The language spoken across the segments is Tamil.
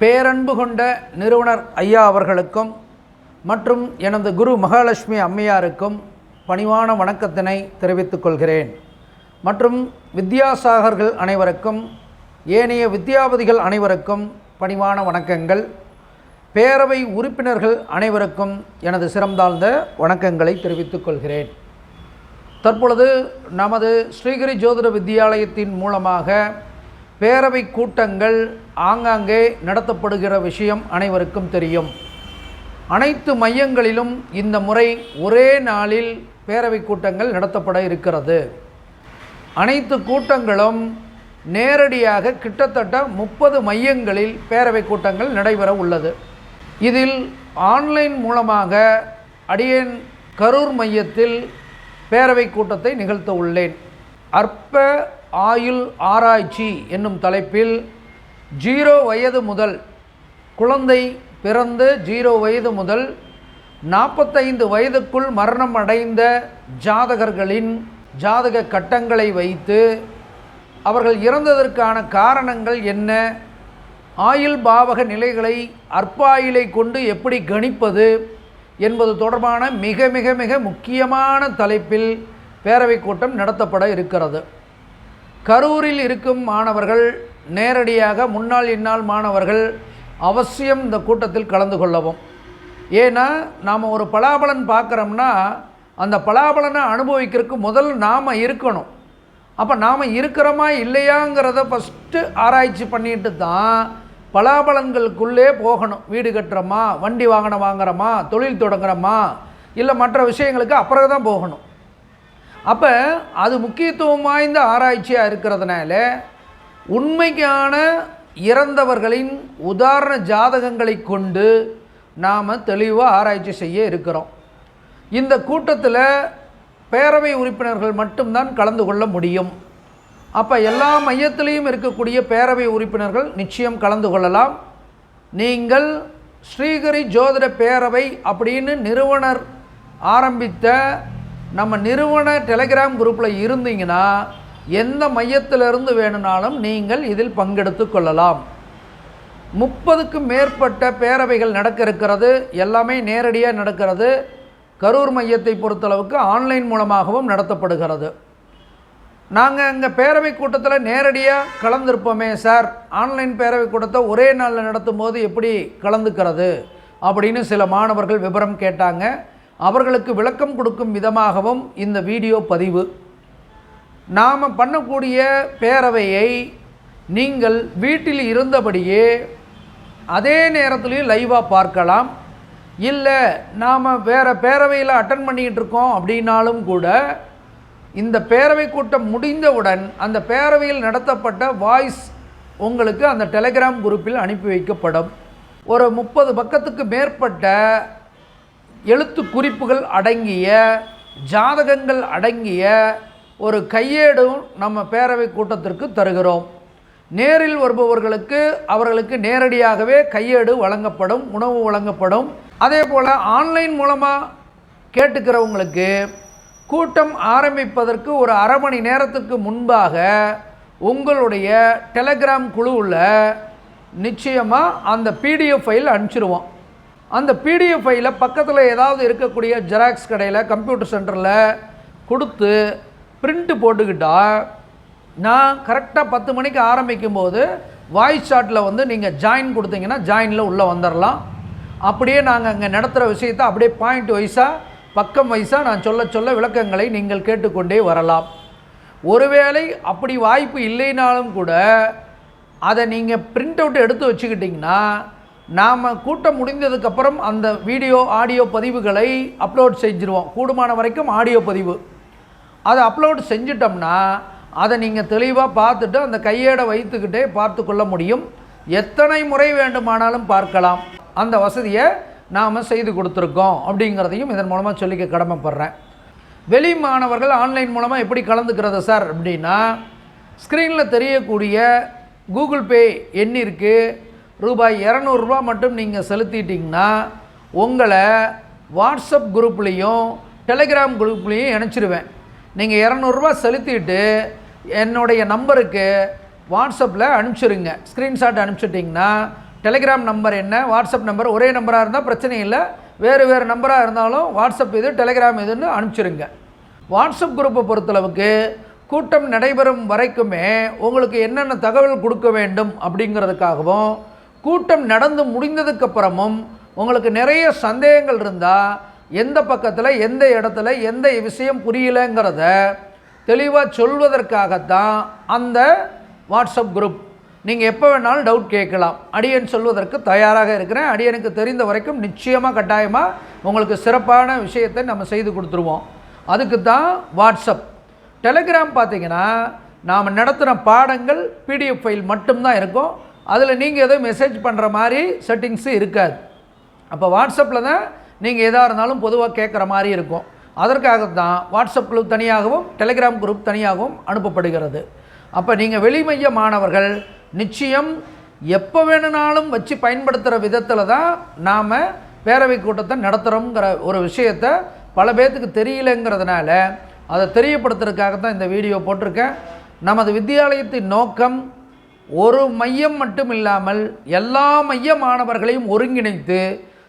பேரன்பு கொண்ட நிறுவனர் ஐயா அவர்களுக்கும் மற்றும் எனது குரு மகாலட்சுமி அம்மையாருக்கும் பணிவான வணக்கத்தினை தெரிவித்துக் கொள்கிறேன். மற்றும் வித்யாசாகர்கள் அனைவருக்கும் ஏனைய வித்யாபதிகள் அனைவருக்கும் பணிவான வணக்கங்கள். பேரவை உறுப்பினர்கள் அனைவருக்கும் எனது சிறந்தாழ்ந்த வணக்கங்களை தெரிவித்துக் கொள்கிறேன். தற்பொழுது நமது ஸ்ரீகிரி ஜோதிட வித்தியாலயத்தின் மூலமாக பேரவை கூட்டங்கள் ஆங்காங்கே நடத்தப்படுகிற விஷயம் அனைவருக்கும் தெரியும். அனைத்து மையங்களிலும் இந்த முறை ஒரே நாளில் பேரவை கூட்டங்கள் நடத்தப்பட இருக்கிறது. அனைத்து கூட்டங்களும் நேரடியாக கிட்டத்தட்ட முப்பது மையங்களில் பேரவை கூட்டங்கள் நடைபெற உள்ளது. இதில் ஆன்லைன் மூலமாக அடியேன் கரூர் மையத்தில் பேரவை கூட்டத்தை நிகழ்த்த உள்ளேன். அற்ப ஆயுள் ஆராய்ச்சி என்னும் தலைப்பில் ஜீரோ வயது முதல் குழந்தை பிறந்து ஜீரோ வயது முதல் நாற்பத்தைந்து வயதுக்குள் மரணம் அடைந்த ஜாதகர்களின் ஜாதக கட்டங்களை வைத்து அவர்கள் இறந்ததற்கான காரணங்கள் என்ன? ஆயுள் பாவக நிலைகளை அற்பாயிலை கொண்டு எப்படி கணிப்பது? என்பது தொடர்பான மிக மிக மிக முக்கியமான தலைப்பில் பேரவைக் கூட்டம் நடத்தப்பட இருக்கிறது. கரூரில் இருக்கும் மாணவர்கள் நேரடியாக முன்னாள் இந்நாள் மாணவர்கள் அவசியம் இந்த கூட்டத்தில் கலந்து கொள்ளவும். ஏன்னா நாம் ஒரு பலாபலன் பார்க்குறோம்னா அந்த பலாபலனை அனுபவிக்கிறதுக்கு முதல் நாம் இருக்கணும். அப்போ நாம் இருக்கிறோமா இல்லையாங்கிறத ஃபஸ்ட்டு ஆராய்ச்சி பண்ணிட்டு தான் பலாபலன்களுக்குள்ளே போகணும். வீடு கட்டுறோமா? வண்டி வாகனம் வாங்குறோமா? தொழில் தொடங்குறோமா? இல்லை மற்ற விஷயங்களுக்கு அப்புறம் தான் போகணும். அப்போ அது முக்கியத்துவம் வாய்ந்த ஆராய்ச்சியாக இருக்கிறதுனால உண்மைக்கான இறந்தவர்களின் உதாரண ஜாதகங்களை கொண்டு நாம் தெளிவாக ஆராய்ச்சி செய்ய இருக்கிறோம். இந்த கூட்டத்தில் பேரவை உறுப்பினர்கள் மட்டும்தான் கலந்து கொள்ள முடியும். அப்போ எல்லா மையத்திலையும் இருக்கக்கூடிய பேரவை உறுப்பினர்கள் நிச்சயம் கலந்து கொள்ளலாம். நீங்கள் ஸ்ரீகரி ஜோதிட பேரவை அப்படின்னு நிறுவனர் ஆரம்பித்த நம்ம நிறுவன டெலிகிராம் குரூப்பில் இருந்தீங்கன்னா எந்த மையத்திலிருந்து வேணும்னாலும் நீங்கள் இதில் பங்கெடுத்து கொள்ளலாம். முப்பதுக்கும் மேற்பட்ட பேரவைகள் நடக்க இருக்கிறது எல்லாமே நேரடியாக நடக்கிறது. கரூர் மையத்தை பொறுத்தளவுக்கு ஆன்லைன் மூலமாகவும் நடத்தப்படுகிறது. நாங்கள் அங்கே பேரவை கூட்டத்தில் நேரடியாக கலந்துருப்போமே சார். ஆன்லைன் பேரவை கூட்டத்தை ஒரே நாளில் நடத்தும் போது எப்படி கலந்துக்கிறது? அப்படின்னு சில மாணவர்கள் விவரம் கேட்டாங்க. அவர்களுக்கு விளக்கம் கொடுக்கும் விதமாகவும் இந்த வீடியோ பதிவு. நாம் பண்ணக்கூடிய பேரவையை நீங்கள் வீட்டில் இருந்தபடியே அதே நேரத்துலையும் லைவாக பார்க்கலாம். இல்லை நாம் வேறு பேரவையில் அட்டன் பண்ணிக்கிட்டு இருக்கோம் அப்படின்னாலும் கூட இந்த பேரவை கூட்டம் முடிந்தவுடன் அந்த பேரவையில் நடத்தப்பட்ட வாய்ஸ் உங்களுக்கு அந்த டெலிகிராம் குரூப்பில் அனுப்பி வைக்கப்படும். ஒரு முப்பது பக்கத்துக்கு மேற்பட்ட எழுத்து குறிப்புகள் அடங்கிய ஜாதகங்கள் அடங்கிய ஒரு கையேடும் நம்ம பேரவை கூட்டத்திற்கு தருகிறோம். நேரில் வருபவர்களுக்கு அவர்களுக்கு நேரடியாகவே கையேடு வழங்கப்படும் உணவு வழங்கப்படும். அதே போல் ஆன்லைன் மூலமாக கேட்டுக்கிறவங்களுக்கு கூட்டம் ஆரம்பிப்பதற்கு ஒரு அரை மணி நேரத்துக்கு முன்பாக உங்களுடைய டெலகிராம் குழுவில் நிச்சயமாக அந்த பிடிஎஃப் ஃபைல் அனுப்பிச்சிடுவோம் அந்த பிடிஎஃப் ஃபைலை பக்கத்தில் ஏதாவது இருக்கக்கூடிய ஜெராக்ஸ் கடையில் கம்ப்யூட்டர் சென்டரில் கொடுத்து பிரிண்ட்டு போட்டுக்கிட்டால் நான் கரெக்டாக பத்து மணிக்கு ஆரம்பிக்கும் போது வாய்ஸ் சாட்டில் வந்து நீங்கள் ஜாயின் கொடுத்தீங்கன்னா ஜாயினில் உள்ளே வந்துடலாம் அப்படியே நாங்கள் அங்கே நடத்துகிற விஷயத்தை அப்படியே பாயிண்ட் வைஸாக பக்கம் வைஸாக நான் சொல்ல சொல்ல விளக்கங்களை நீங்கள் கேட்டுக்கொண்டே வரலாம். ஒருவேளை அப்படி வாய்ப்பு இல்லைனாலும் கூட அதை நீங்கள் பிரிண்ட் அவுட் எடுத்து வச்சுக்கிட்டிங்கன்னா நாம் கூட்டம் முடிந்ததுக்கப்புறம் அந்த வீடியோ ஆடியோ பதிவுகளை அப்லோட் செஞ்சுருவோம். கூடுமான வரைக்கும் ஆடியோ பதிவு. அதை அப்லோட் செஞ்சிட்டோம்னா அதை நீங்கள் தெளிவாக பார்த்துட்டு அந்த கையேடை வைத்துக்கிட்டே பார்த்து கொள்ள முடியும். எத்தனை முறை வேண்டுமானாலும் பார்க்கலாம். அந்த வசதியை நாம் செய்து கொடுத்துருக்கோம் அப்படிங்கிறதையும் இதன் மூலமாக சொல்லிக்க கடமைப்படுறேன். வெளி மாணவர்கள் ஆன்லைன் மூலமாக எப்படி கலந்துக்கிறது சார் அப்படின்னா ஸ்க்ரீனில் தெரியக்கூடிய கூகுள் பே எண்ணிற்கு ரூபாய் இரநூறுபா மட்டும் நீங்கள் செலுத்திட்டிங்கன்னா உங்களை வாட்ஸ்அப் குரூப்லேயும் டெலிகிராம் குரூப்லேயும் இணைச்சிருவேன். நீங்கள் இரநூறுபா செலுத்திட்டு என்னுடைய நம்பருக்கு வாட்ஸ்அப்பில் அனுப்பிச்சிருங்க. ஸ்க்ரீன்ஷாட் அனுப்பிச்சிட்டிங்கன்னா டெலிகிராம் நம்பர் என்ன வாட்ஸ்அப் நம்பர் ஒரே நம்பராக இருந்தால் பிரச்சனை இல்லை. வேறு வேறு நம்பராக இருந்தாலும் வாட்ஸ்அப் இது டெலிகிராம் இதுன்னு அனுப்பிச்சிருங்க. வாட்ஸ்அப் குரூப்பை பொறுத்தளவுக்கு கூட்டம் நடைபெறும் வரைக்குமே உங்களுக்கு என்னென்ன தகவல் கொடுக்க வேண்டும் அப்படிங்கிறதுக்காகவும் கூட்டம் நடந்து முடிந்ததுக்கப்புறமும் உங்களுக்கு நிறைய சந்தேகங்கள் இருந்தால் எந்த பக்கத்தில் எந்த இடத்துல எந்த விஷயம் புரியலைங்கிறத தெளிவாக சொல்வதற்காகத்தான் அந்த வாட்ஸ்அப் குரூப் நீங்கள் எப்போ வேணாலும் டவுட் கேட்கலாம். அடியன் சொல்வதற்கு தயாராக இருக்கிறேன். அடியனுக்கு தெரிந்த வரைக்கும் நிச்சயமாக கட்டாயமாக உங்களுக்கு சிறப்பான விஷயத்தை நம்ம செய்து கொடுத்துருவோம். அதுக்கு தான் வாட்ஸ்அப் டெலிகிராம் பார்த்தீங்கன்னா நாம் நடத்துகிற பாடங்கள் பிடிஎஃப் ஃபைல் மட்டும்தான் இருக்கும். அதில் நீங்கள் எதுவும் மெசேஜ் பண்ணுற மாதிரி செட்டிங்ஸு இருக்காது. அப்போ வாட்ஸ்அப்பில் தான் நீங்கள் எதாக இருந்தாலும் பொதுவாக கேட்குற மாதிரி இருக்கும். அதற்காக தான் வாட்ஸ்அப் குரூப் தனியாகவும் டெலிகிராம் குரூப் தனியாகவும் அனுப்பப்படுகிறது. அப்போ நீங்கள் வெளிமைய மாணவர்கள் நிச்சயம் எப்போ வேணுனாலும் வச்சு பயன்படுத்துகிற விதத்தில் தான் நாம் பேரவை கூட்டத்தை நடத்துகிறோங்கிற ஒரு விஷயத்தை பல பேர்த்துக்கு தெரியலங்கிறதுனால அதை தெரியப்படுத்துறதுக்காக தான் இந்த வீடியோ போட்டிருக்கேன். நமது வித்தியாலயத்தின் நோக்கம் ஒரு மையம் மட்டும் இல்லாமல் எல்லா மைய மாணவர்களையும் ஒருங்கிணைத்து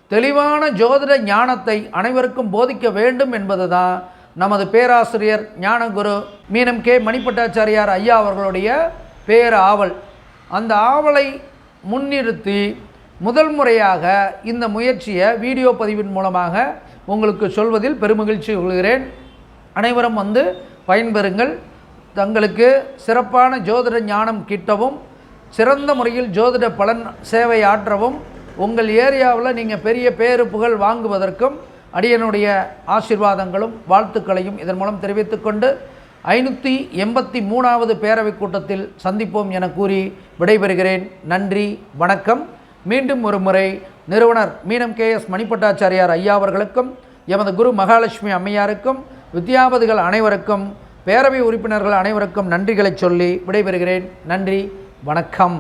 தெளிவான ஜோதிட ஞானத்தை அனைவருக்கும் போதிக்க வேண்டும் என்பதுதான் நமது பேராசிரியர் ஞானகுரு மீனம் கே மணிப்பட்டாச்சாரியார் ஐயா அவர்களுடைய பேர் ஆவல் அந்த ஆவலை முன்னிறுத்தி முதல் முறையாக இந்த முயற்சியை வீடியோ பதிவின் மூலமாக உங்களுக்கு சொல்வதில் பெருமகிழ்ச்சி கொள்கிறேன். அனைவரும் வந்து பயன்பெறுங்கள். தங்களுக்கு சிறப்பான ஜோதிட ஞானம் கிட்டவும் சிறந்த முறையில் ஜோதிட பலன் சேவை ஆற்றவும் உங்கள் ஏரியாவில் நீங்கள் பெரிய பேரு புகழ் வாங்குவதற்கும் அடியனுடைய ஆசீர்வாதங்களும் வாழ்த்துக்களையும் இதன் மூலம் தெரிவித்துக்கொண்டு ஐநூற்றி எண்பத்தி மூணாவது பேரவைக் கூட்டத்தில் சந்திப்போம் என கூறி விடைபெறுகிறேன். நன்றி வணக்கம். மீண்டும் ஒரு முறை நிறுவனர் மீனம் கே எஸ் மணிப்பட்டாச்சாரியார் ஐயா அவர்களுக்கும் எமது குரு மகாலட்சுமி அம்மையாருக்கும் வித்யாபதிகள் அனைவருக்கும் பேரவை உறுப்பினர்கள் அனைவருக்கும் நன்றிகளை சொல்லி விடைபெறுகிறேன். நன்றி. வணக்கம்.